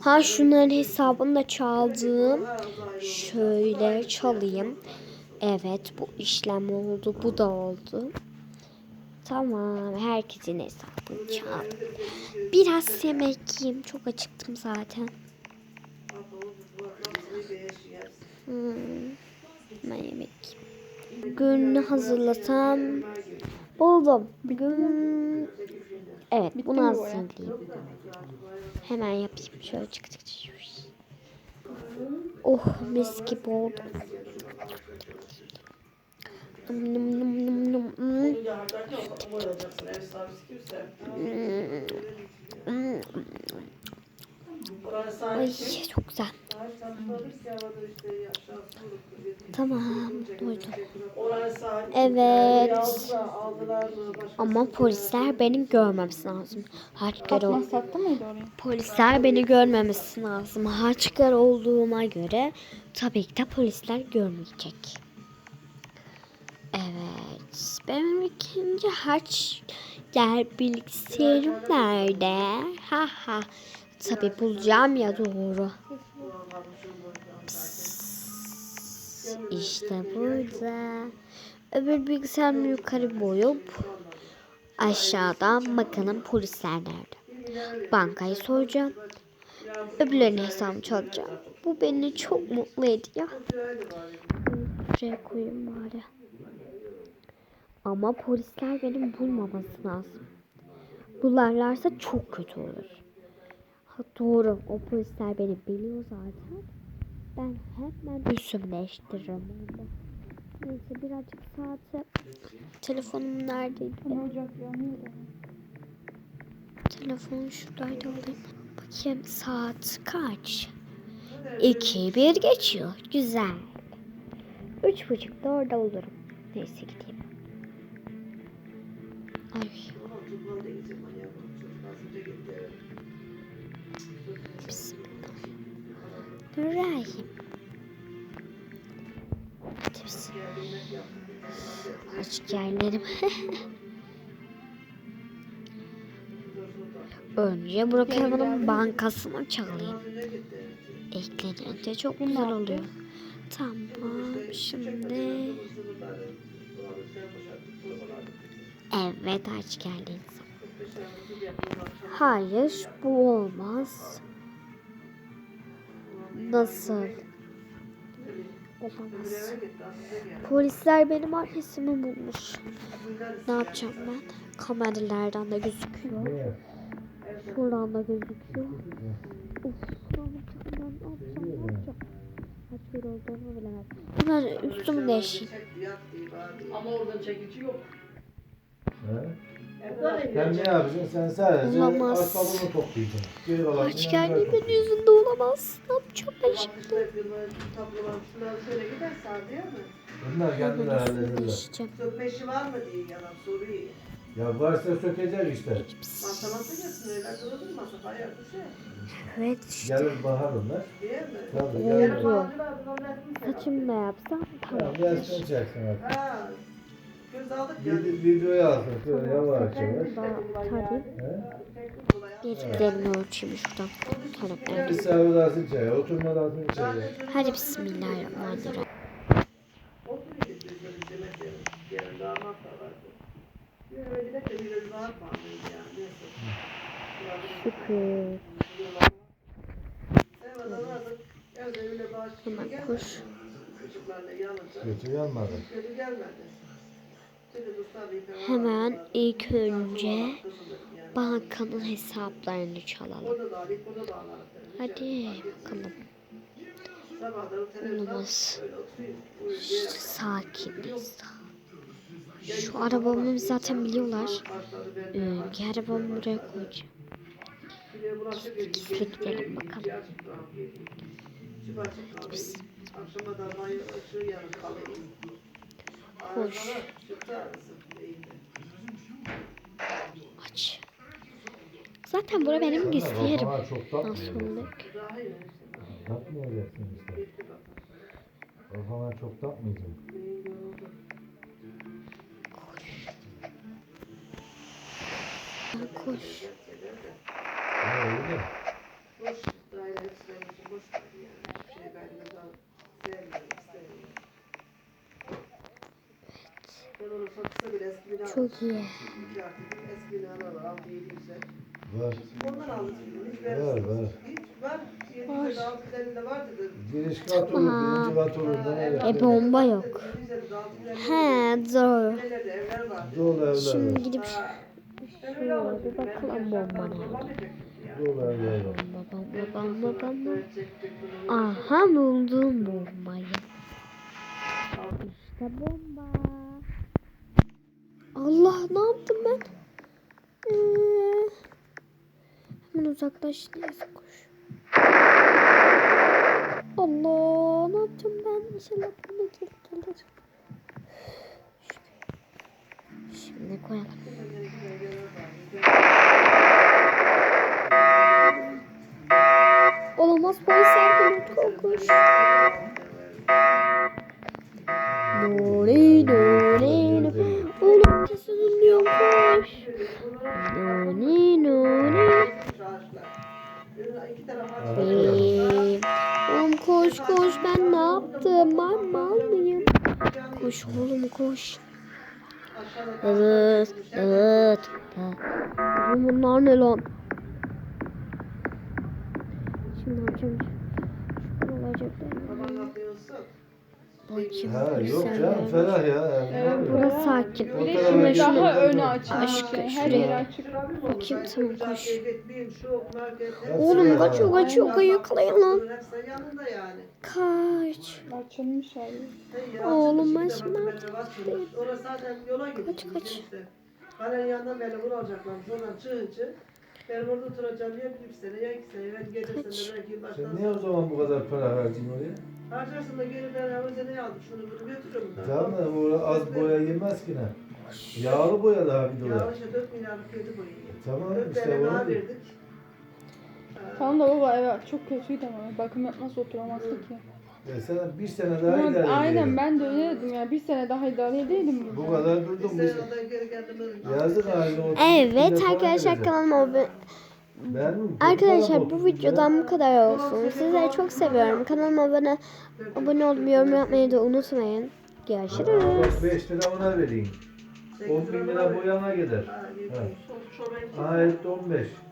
Ha şunların hesabını da çaldım. Şöyle çalayım. Evet bu işlem oldu. Bu da oldu. Tamam. Herkesin hesabını çaldım. Biraz yemek yiyeyim. Çok acıktım zaten. Hmm. Ben yemek yiyeyim. Gününü hazırlasam buldum. Bugün evet bunu hazırlayayım. Hemen yapayım. Şöyle çık çık çık. Oh mis gibi oldu. Num num num num num. Ay çok güzel. Tamam duydum. Ama polisler beni görmemesi lazım. Hacker ol. sattı mıydı orayı? Polisler beni görmemesi lazım. Hacker olduğuma göre tabii ki de polisler görmeyecek. Evet. Benim ikinci haç gel bilgisayarım nerede? Ha ha. Tabii bulacağım ya doğru. Psst. İşte burada. Öbür bilgisayarımı yukarı boyup aşağıdan bakalım polisler nerede. Bankayı soyacağım. Öbürlerinin hesabını çalacağım. Bu beni çok mutlu ediyor. Buraya koyayım bari. Ama polisler benim bulmaması lazım. Bularlarsa çok kötü olur. Ha, doğru. O polisler beni biliyor zaten. Ben hemen üstümü değiştiririm orada. Neyse birazcık saate. Telefonum neredeydi? Ama ocak yanıyor da. Telefonu şuradaydı alayım. Bakayım saat kaç? İki bir geçiyor. Güzel. Üç buçukta orada olurum. Neyse gideyim. Ay. Bismillahirrahmanirrahim. Hadi bismillah. Aç yerlerim. Önce Burak Hayvan'ın bankasını çalayım. Eklenince çok güzel oluyor. Tamam şimdi. Evet aç geldin. Hayır bu olmaz. Nasıl? Olamaz. Polisler benim adresimi bulmuş. Ne yapacağım ben? Kameralardan da gözüküyor. Şuradan da gözüküyor. Of, ne yapacağım ben? Ne yapacağım? Ne yapacağım? Kaç bir olduğunu bilemem. Hemen üstümü değişeyim. Ama oradan çekici yok. He? Sen ne yapacaksın? Sen sadece Olamaz. asfaltını toplayacaksın. Geri geldi bırakacaksın. benim yüzünde olamaz. Ne yapacağım ben şimdi? Bunlar üstümü hallederler. değişeceğim. Sökmeşi var mı diye yalan soruyor. Ya varsa sökecek işte. Öyle bayağı bir şey. Evet işte. Gelir bahar onlar. Değil mi? Tabii Oldu. gelir. Saçımı da yapsam Tamam tamam. gelsin çeksin artık. Ha. Göz aldık ya. Video, videoyu alsın şöyle yavaş yavaş. Bir derimi ölçeyim şuradan. Tarım Bir alsın çaya, oturma da alsın çaya. Hadi bismillahirrahmanirrahim. Şükür. Hemen gelmedi. koş. Kötü yanmadı. Kötü gelmedi. Hemen ilk önce bankanın hesaplarını çalalım. Hadi bakalım. İşte sakiniz. Şu arabamı zaten biliyorlar. Ee, bir arabamı buraya koyacağım. Gizli gidelim bakalım. Biz İyiydi. aç. Zaten bura benim işte. Takmayacaksın işte. Gitti bak. Kafana çok takmayacaksın. Koş. Ha, öyle Çok iyi. Var. Var. Var, var. Giriş kat olur, birinci kat olur. E bomba yok. He doğru. Dolu evler Şimdi var. gidip aldım. bir bakalım bomba nerede. Dolu evler var. Babam babam. Öğretecektik bunu. Aha buldum bombayı. İşte bomba. Allah ne yaptım ben? Ee, hemen uzaklaş neyse koş. Allah ne yapacağım ben? İnşallah bana geri gelir. Şimdi koyalım. Olamaz polisler geliyor kokuş. Nuri nuri. Taraf aç. Benim. Oğlum koş koş ben ne yaptım? Ben mal mıyım? Koş oğlum koş. Evet evet. Oğlum bunlar ne lan? Şimdi ne yapacağım? Şuradan Bakayım Ha yok canım ferah ya. Evet, Burası sakin. O Bir tarafa de geçiyor. daha öne. Aşkım, Her şuraya. Bakayım, tamam, koş. Oğlum kaçıyor kaçıyor kayıklayın lan. Yani. Kaç. Açılmış. Hey, Oğlum, ben şimdi. Kaç, kaç. Kalenin yanından beni vuracaklarmış. Oradan çıkınca ben orada oturacağım ya bir sene ya iki sene. Ben gelirsen de belki yılbaştan Sen niye o zaman bu kadar para harcıyorsun oraya? Harcarsın da geri ben havuza ne aldım şunu bunu götürüyorum. Tamam da bu az boya girmez ki ne? Yağlı boya daha bir Ya dolar. işte 4 milyarlık yedi boyayı. Tamam, Dört işte tane onu daha diyor. verdik. Tamam da baba evet çok kötüydü ama bakım yapmazsa oturamazdık ya. E sana bir sene daha Ama idare aynen ben de öyle dedim ya. Bir sene daha idare edeydim Bu kadar Bir durdum sene biz. ondan geri geldim. Yazık haline oturup Evet bir de para arkadaşlar vereceğim. kanalıma abone Ben mi? Arkadaşlar bu videodan bu kadar olsun. Sizleri çok seviyorum. Kanalıma abone abone olup yorum yapmayı da unutmayın. Görüşürüz. Bak 5 lira ona vereyim. 10 bin lira boyana gider. Ha, Ha. Çorbayı Ayet 15.